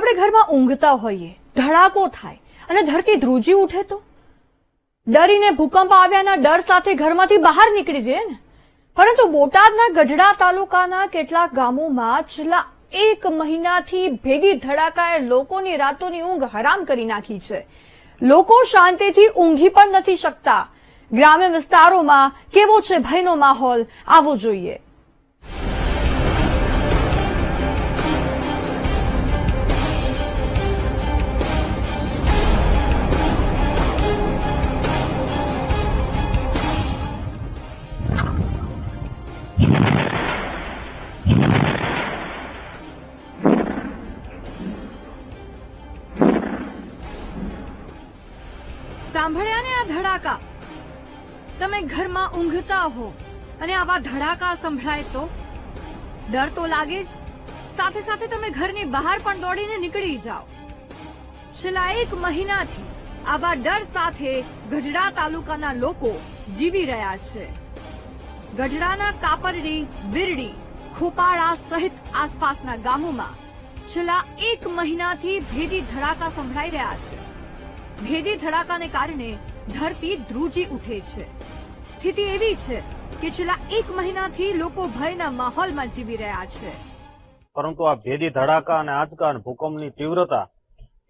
આપણે ઘરમાં ઊંઘતા હોઈએ, ધડાકો થાય, અને ધરતી ધ્રુજી ઉઠે તો? ડરીને ભૂકંપ આવ્યાના ડર સાથે ઘરમાંથી બહાર નીકળી જઈએ ને? પરંતુ બોટાદના ગઢડા તાલુકાના કેટલાક ગામોમાં છેલ્લા એક મહિનાથી ભેગી ધડાકાએ લોકોની રાતોની ઊંઘ હરામ કરી નાખી છે. લોકો શાંતિથી ઊંઘી પણ નથી શકતા. ગ્રામ્ય વિસ્તારોમાં કેવો છે ભયનો માહોલ, આવો જોઈએ. ને આ ધડાકા. તમે ઘરમાં ઊંઘતા હો અને આવા ધડાકા સંભળાય તો? ડર તો લાગે જ. સાથે સાથે તમે ઘરની બહાર પણ દોડીને નીકળી જાઓ. છેલ્લા એક મહિનાથી આવા ડર સાથે ગઢડા તાલુકાના લોકો જીવી રહ્યા છે. ગઢડાના કાપરડી, બિરડી, ખોપાળા સહિત આસપાસના ગામોમાં છેલ્લા એક મહિનાથી ભેદી ધડાકા સંભળાઈ રહ્યા છે. ભેદી ધડાકાને કારણે ધરતી ધ્રુજી ઉઠે છે. સ્થિતિ એવી છે કે છેલ્લા એક મહિનાથી લોકો ભયના માહોલમાં જીવી રહ્યા છે. પરંતુ આ ભેદી ધડાકા અને આંચકા અને ભૂકંપની તીવ્રતા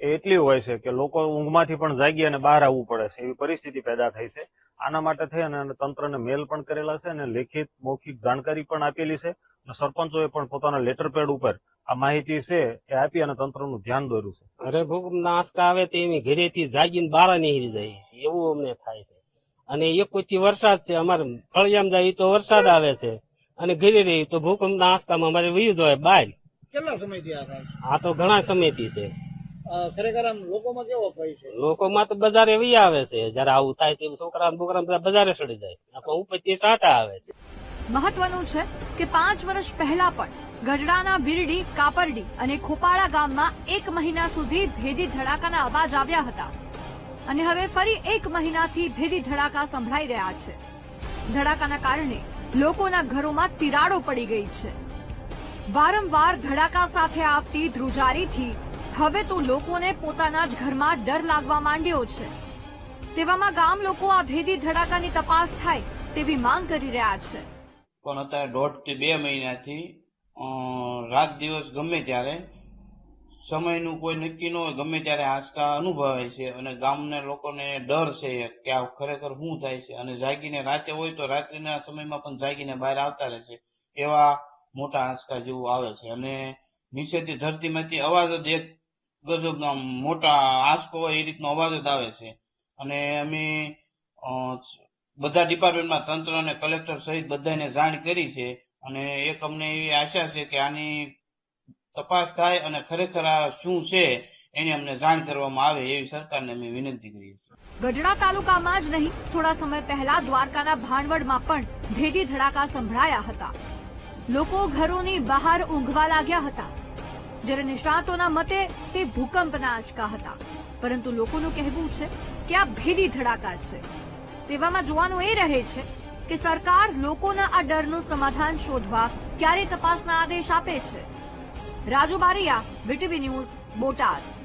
એ એટલી હોય છે કે લોકો ઊંઘમાંથી પણ જાગી અને બહાર આવવું પડે છે. એવી પરિસ્થિતિ પેદા થઈ છે. આના માટે થઈ અને તંત્રને મેલ પણ કરેલા છે અને લેખિત મૌખિક જાણકારી પણ આપેલી છે. અને સરપંચોએ પણ પોતાના લેટર પેડ ઉપર આ માહિતી છે એ આપી અને તંત્રનું ધ્યાન દોર્યું છે. અરે ભૂકંપ ના આંચકા આવે તો એમ ઘરેથી જાગીને બહાર નીકળી જાય છે. એવું અમને થાય છે. અને એક થી વરસાદ છે અમારે ફળિયામ જાય તો વરસાદ આવે છે. અને ઘરે રહી તો ભૂકંપ ના આંચકામાં અમારે વયું જાય બહાર કેટલા સમયથી આ થાય આ તો ઘણા સમયથી છે. ખરેખર આમ લોકોમાં કેવો ભય છે? લોકોમાં તો બજારે વહી આવે છે. જયારે આવું થાય તો છોકરા બોકરા બધા બજારે સડી જાય. પણ ઉપરથી સાટા આવે છે. મહત્વનું છે કે પાંચ વર્ષ પહેલા પણ ગઢડાના બિરડી, કાપરડી અને ખોપાળા ગામમાં એક મહિના સુધી ભેદી ધડાકાના અવાજ આવ્યા હતા. અને હવે ફરી એક મહિનાથી ભેદી ધડાકા સંભળાઈ રહ્યા છે. ધડાકાના કારણે લોકોના ઘરોમાં તિરાડો પડી ગઈ છે. વારંવાર ધડાકા સાથે આવતી ધ્રુજારીથી હવે તો લોકોને પોતાના જ ઘરમાં ડર લાગવા માંડ્યો છે. તેવામાં ગામ લોકો આ ભેદી ધડાકાની તપાસ થાય તેવી માંગ કરી રહ્યા છે. પણ અત્યારે દોઢથી બે મહિનાથી રાત દિવસ ગમે ત્યારે, સમયનું કોઈ નક્કી ન હોય, ગમે ત્યારે આંચકા અનુભવાય છે અને ગામના લોકોને ડર છે કે આ ખરેખર શું થાય છે અને જાગીને રાતે હોય તો રાત્રિના સમયમાં પણ જાગીને બહાર આવતા રહે છે, એવા મોટા આંચકા જેવું આવે છે. અને નીચેથી ધરતીમાંથી અવાજ જ એક ગજબ આમ મોટા આંચકો હોય એ રીતનો અવાજ જ આવે છે. અને અમે બધા ડિપાર્ટમેન્ટમાં તંત્ર અને કલેક્ટર સહિત બધાને જાણ કરી છે અને એક અમને એવી આશા છે કે આની તપાસ થાય અને ખરેખર આ શું છે એની અમને જાણ કરવામાં આવે એવી સરકારને અમે વિનંતી કરીએ ગઢડા તાલુકામાં જ નહીં, થોડા સમય પહેલા દ્વારકાના ભાણવડમાં પણ ભેદી ધડાકા સંભળાયા હતા. લોકો ઘરોની બહાર ઊંઘવા લાગ્યા હતા. જ્યારે નિષ્ણાતોના મતે તે ભૂકંપના આંચકા હતા. પરંતુ લોકોનું કહેવું છે કે આ ભેદી ધડાકા છે. તેવામાં જોવાનું એ રહે છે કે સરકાર લોકોના આ ડરનું સમાધાન શોધવા ક્યારે તપાસના આદેશ આપે છે? Raju Baria VTV news Botad.